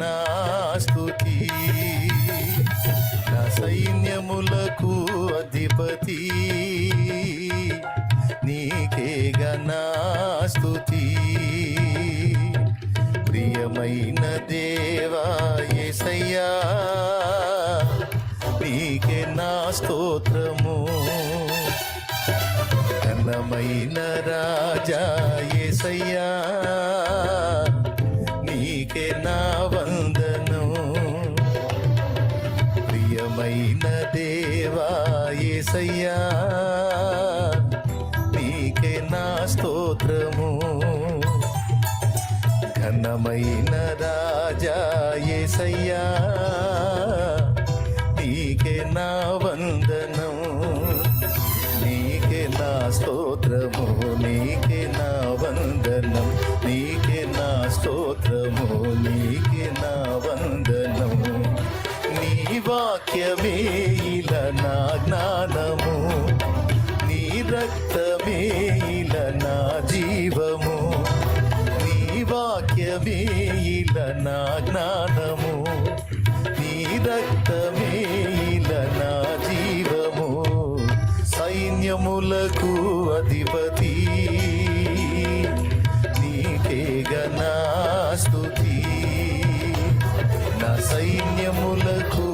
నా స్తుతి నా సైన్యములకు అధిపతి. నీకే నా ప్రియమైన దేవా యేసయ్యా నీకే నా స్తోత్రము. ఘనమైన రాజా యేసయ్యా దేవా యేసయ్యా నీకే నా స్తోత్రము. ఘనమైన రాజా యేసయ్యా నీకే నా వందనం. నీకే నా స్తోత్రము నీకే నా వందనం. నీకే నా స్తోత్రము నీ వాక్యమే ఇలా నా జ్ఞానము నీ రక్తమే ఇలా నా జీవము నీ వాక్యమే ఇలా నా జ్ఞానము నీ రక్తమే ఇలా నా జీవము సైన్యములకు అధిపతి. నీకే గణాస్తుతి నా సైన్యములకు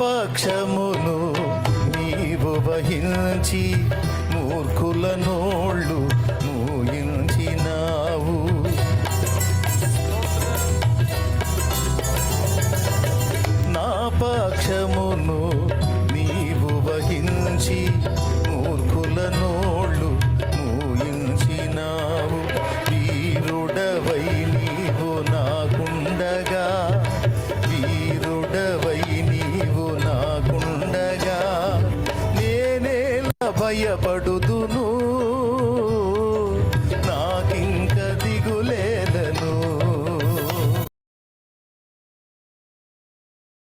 పక్షమును నీవు వహించి మూర్ఖుల నోళ్ళు అయోమయపడు